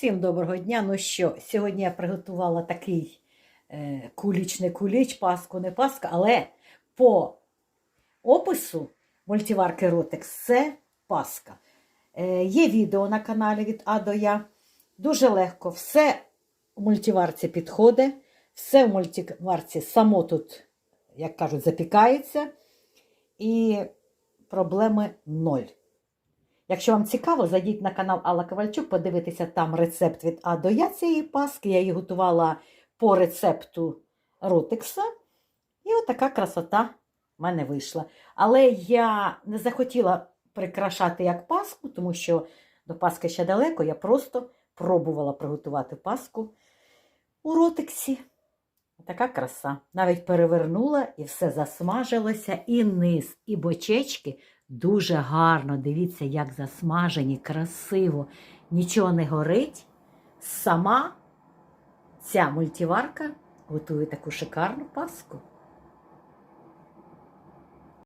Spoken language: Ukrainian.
Всім доброго дня. Ну що, сьогодні я приготувала такий е, куліч, не куліч, паску, не паска, але по опису мультиварки Rotex це паска. Е, є відео на каналі від А до Я. Дуже легко. Все у мультиварці підходить, все в мультиварці само тут, як кажуть, запікається. І проблеми ноль. Якщо вам цікаво, зайдіть на канал Алла Ковальчук, подивитися там рецепт від А до Я цієї паски. Я її готувала по рецепту Ротекса. І отака красота в мене вийшла. Але я не захотіла прикрашати як паску, тому що до паски ще далеко. Я просто пробувала приготувати паску у ротексі. Така краса. Навіть перевернула і все засмажилося, і низ, і бочечки дуже гарно. Дивіться, як засмажені, красиво. Нічого не горить. Сама ця мультиварка готує таку шикарну паску.